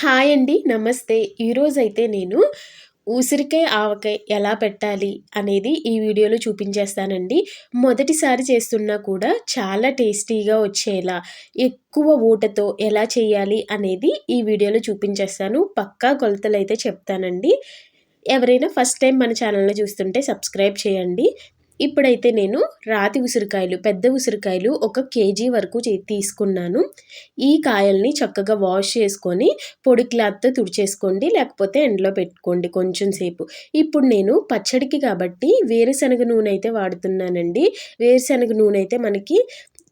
Hi అండి నమస్తే. ఈరోజైతే నేను ఉసిరికాయ ఆవకాయ ఎలా పెట్టాలి అనేది ఈ వీడియోలో చూపించేస్తానండి. మొదటిసారి చేస్తున్నా కూడా చాలా టేస్టీగా వచ్చేలా ఎక్కువ ఊటతో ఎలా చేయాలి అనేది ఈ వీడియోలో చూపించేస్తాను. పక్కా కొలతలు అయితే చెప్తానండి. ఎవరైనా ఫస్ట్ టైం మన ఛానల్ని చూస్తుంటే సబ్స్క్రైబ్ చేయండి. ఇప్పుడైతే నేను రాతి ఉసిరికాయలు పెద్ద ఉసిరికాయలు ఒక కేజీ వరకు తీసుకున్నాను. ఈ కాయల్ని చక్కగా వాష్ చేసుకొని పొడి క్లాత్తో తుడిచేసుకోండి లేకపోతే ఎండలో పెట్టుకోండి కొంచెం సేపు. ఇప్పుడు నేను పచ్చడికి కాబట్టి వేరుశనగ నూనె అయితే వాడుతున్నానండి. వేరుశనగ నూనె అయితే మనకి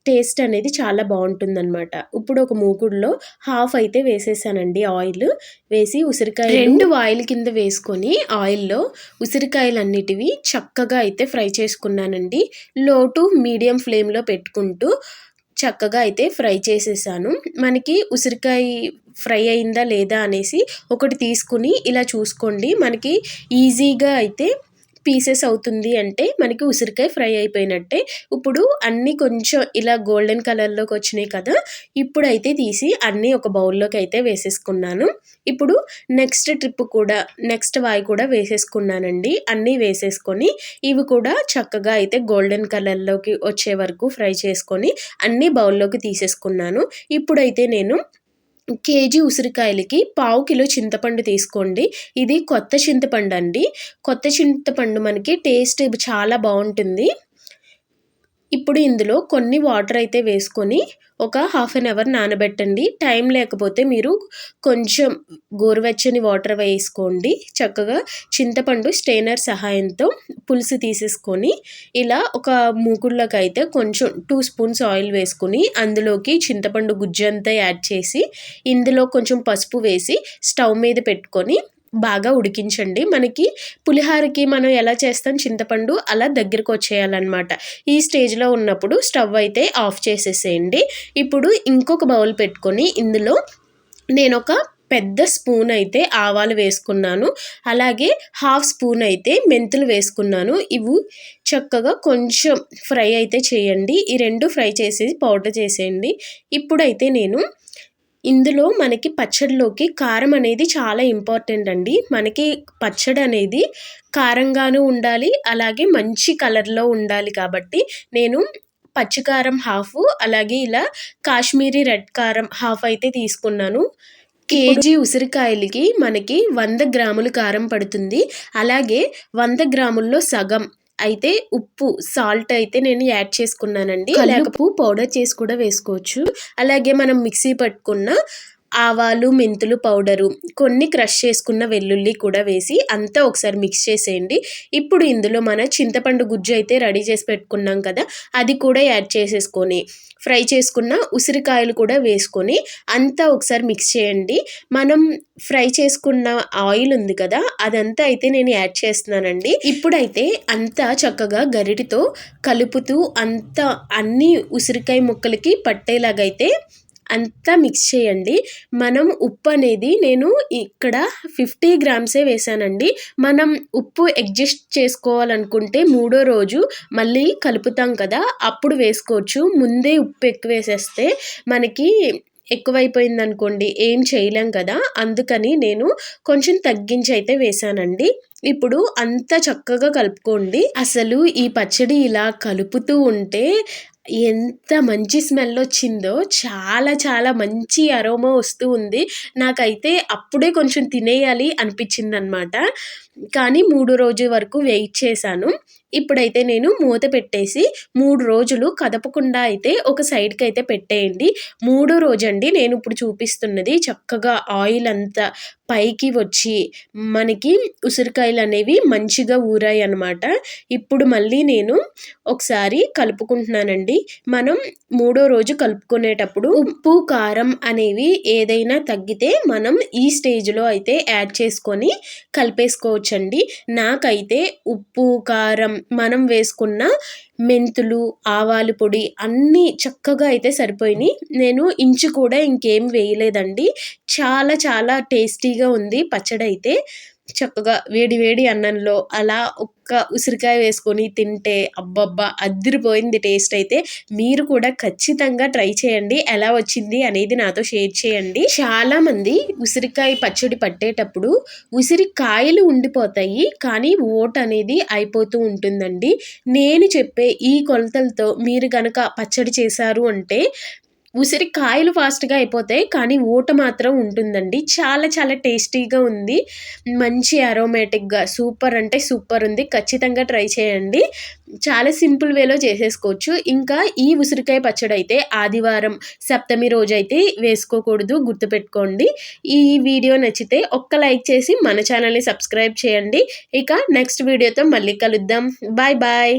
టేస్ట్ అనేది చాలా బాగుంటుందన్నమాట. ఇప్పుడు ఒక మూకుడులో హాఫ్ అయితే వేసేసానండి ఆయిల్. వేసి ఉసిరికాయ రెండు ఆయిల్ కింద వేసుకొని ఆయిల్లో ఉసిరికాయలు అన్నిటివి చక్కగా అయితే ఫ్రై చేసుకున్నానండి. లో టు మీడియం ఫ్లేమ్లో పెట్టుకుంటూ చక్కగా అయితే ఫ్రై చేసేసాను. మనకి ఉసిరికాయ ఫ్రై అయిందా లేదా అనేసి ఒకటి తీసుకుని ఇలా చూసుకోండి. మనకి ఈజీగా అయితే పీసెస్ అవుతుంది అంటే మనకి ఉసిరికాయ ఫ్రై అయిపోయినట్టే. ఇప్పుడు అన్నీ కొంచెం ఇలా గోల్డెన్ కలర్లోకి వచ్చినాయి కదా ఇప్పుడైతే తీసి అన్నీ ఒక బౌల్లోకి అయితే వేసేసుకున్నాను. ఇప్పుడు నెక్స్ట్ ట్రిప్ కూడా నెక్స్ట్ వాయి కూడా వేసేసుకున్నానండి. అన్నీ వేసేసుకొని ఇవి కూడా చక్కగా అయితే గోల్డెన్ కలర్లోకి వచ్చే వరకు ఫ్రై చేసుకొని అన్నీ బౌల్లోకి తీసేసుకున్నాను. ఇప్పుడైతే నేను కేజీ ఉసిరికాయలకి పావు కిలో చింతపండు తీసుకోండి. ఇది కొత్త చింతపండు అండి కొత్త చింతపండు మనకి టేస్ట్ చాలా బాగుంటుంది. ఇప్పుడు ఇందులో కొన్ని వాటర్ అయితే వేసుకొని ఒక హాఫ్ అన్ అవర్ నానబెట్టండి. టైం లేకపోతే మీరు కొంచెం గోరువెచ్చని వాటర్ వేసుకోండి. చక్కగా చింతపండు స్టెయినర్ సహాయంతో పులుసు తీసేసుకొని ఇలా ఒక మూకుళ్ళకి అయితే కొంచెం టూ స్పూన్స్ ఆయిల్ వేసుకుని అందులోకి చింతపండు గుజ్జంతా యాడ్ చేసి ఇందులో కొంచెం పసుపు వేసి స్టవ్ మీద పెట్టుకొని బాగా ఉడికించండి. మనకి పులిహారకి మనం ఎలా చేస్తాం? చింతపండు అలా దగ్గరకు వచ్చేయాలన్నమాట. ఈ స్టేజ్లో ఉన్నప్పుడు స్టవ్ అయితే ఆఫ్ చేసేసేయండి. ఇప్పుడు ఇంకొక బౌల్ పెట్టుకొని ఇందులో నేను ఒక పెద్ద స్పూన్ అయితే ఆవాలు వేసుకున్నాను. అలాగే హాఫ్ స్పూన్ అయితే మెంతులు వేసుకున్నాను. ఇవి చక్కగా కొంచెం ఫ్రై అయితే చేయండి. ఈ రెండు ఫ్రై చేసి పౌడర్ చేసేయండి. ఇప్పుడైతే నేను ఇందులో మనకి పచ్చడిలోకి కారం అనేది చాలా ఇంపార్టెంట్ అండి. మనకి పచ్చడి అనేది కారంగాను ఉండాలి అలాగే మంచి కలర్లో ఉండాలి కాబట్టి నేను పచ్చికారం హాఫ్ అలాగే ఇలా కాశ్మీరీ రెడ్ కారం హాఫ్ అయితే తీసుకున్నాను. కేజీ ఉసిరికాయలకి మనకి వంద గ్రాములు కారం పడుతుంది. అలాగే వంద గ్రాముల్లో సగం అయితే ఉప్పు సాల్ట్ అయితే నేను యాడ్ చేసుకున్నానండి. లేకపోతే పౌడర్ చేసి కూడా వేసుకోవచ్చు. అలాగే మనం మిక్సీ పట్టుకున్న ఆవాలు మెంతులు పౌడరు. కొన్ని క్రష్ చేసుకున్న వెల్లుల్లి కూడా వేసి అంతా ఒకసారి మిక్స్ చేసేయండి. ఇప్పుడు ఇందులో మన చింతపండు గుజ్జు అయితే రెడీ చేసి పెట్టుకున్నాం కదా అది కూడా యాడ్ చేసేసుకొని ఫ్రై చేసుకున్న ఉసిరికాయలు కూడా వేసుకొని అంతా ఒకసారి మిక్స్ చేయండి. మనం ఫ్రై చేసుకున్న ఆయిల్ ఉంది కదా అదంతా అయితే నేను యాడ్ చేస్తున్నానండి. ఇప్పుడైతే అంతా చక్కగా గరిటితో కలుపుతూ అంతా అన్ని ఉసిరికాయ ముక్కలకి పట్టేలాగైతే అంతా మిక్స్ చేయండి. మనం ఉప్పు అనేది నేను ఇక్కడ ఫిఫ్టీ గ్రామ్సే వేసానండి. మనం ఉప్పు అడ్జస్ట్ చేసుకోవాలనుకుంటే మూడో రోజు మళ్ళీ కలుపుతాం కదా అప్పుడు వేసుకోవచ్చు. ముందే ఉప్పు ఎక్కువ వేసేస్తే మనకి ఎక్కువైపోయింది అనుకోండి ఏం చేయలేం కదా. అందుకని నేను కొంచెం తగ్గించి అయితే వేసానండి. ఇప్పుడు అంత చక్కగా కలుపుకోండి. అసలు ఈ పచ్చడి ఇలా కలుపుతూ ఉంటే ఎంత మంచి స్మెల్ వచ్చిందో చాలా చాలా మంచి అరోమా వస్తూ ఉంది. నాకైతే అప్పుడే కొంచెం తినేయాలి అనిపించింది అనమాట కానీ మూడు రోజు వరకు వెయిట్ చేశాను. ఇప్పుడైతే నేను మూత పెట్టేసి మూడు రోజులు కదపకుండా అయితే ఒక సైడ్కి అయితే పెట్టేయండి. మూడో రోజండి నేను ఇప్పుడు చూపిస్తున్నది చక్కగా ఆయిల్ అంతా పైకి వచ్చి మనకి ఉసిరికాయలు అనేవి మంచిగా ఊరాయి అనమాట ఇప్పుడు మళ్ళీ నేను ఒకసారి కలుపుకుంటున్నానండి. మనం మూడో రోజు కలుపుకునేటప్పుడు ఉప్పు కారం అనేవి ఏదైనా తగ్గితే మనం ఈ స్టేజ్లో అయితే యాడ్ చేసుకొని కలిపేసుకోవచ్చండి. నాకైతే ఉప్పు కారం మనం వేసుకున్న మెంతులు ఆవాలు పొడి అన్నీ చక్కగా అయితే సరిపోయినాయి. నేను ఇంచు కూడా ఇంకేం వేయలేదండి. చాలా చాలా టేస్టీగా ఉంది పచ్చడి అయితే చక్కగా వేడి వేడి అన్నంలో అలా ఒక్క ఉసిరికాయ వేసుకొని తింటే అబ్బబ్బా అద్దరిపోయింది టేస్ట్ అయితే. మీరు కూడా ఖచ్చితంగా ట్రై చేయండి. ఎలా వచ్చింది అనేది నాతో షేర్ చేయండి. చాలామంది ఉసిరికాయ పచ్చడి పట్టేటప్పుడు ఉసిరికాయలు ఉండిపోతాయి కానీ ఓట్ అనేది అయిపోతూ ఉంటుందండి. నేను చెప్పే ఈ కొలతలతో మీరు కనుక పచ్చడి చేశారు అంటే ఉసిరి కాయలు ఫాస్ట్గా అయిపోతాయి కానీ ఊట మాత్రం ఉంటుందండి. చాలా చాలా టేస్టీగా ఉంది. మంచి అరోమేటిక్గా సూపర్ అంటే సూపర్ ఉంది. ఖచ్చితంగా ట్రై చేయండి. చాలా సింపుల్ వేలో చేసేసుకోవచ్చు. ఇంకా ఈ ఉసిరికాయ పచ్చడి అయితే ఆదివారం సప్తమి రోజు అయితే వేసుకోకూడదు గుర్తుపెట్టుకోండి. ఈ వీడియో నచ్చితే ఒక్క లైక్ చేసి మన ఛానల్ని సబ్స్క్రైబ్ చేయండి. ఇక నెక్స్ట్ వీడియోతో మళ్ళీ కలుద్దాం. Bye bye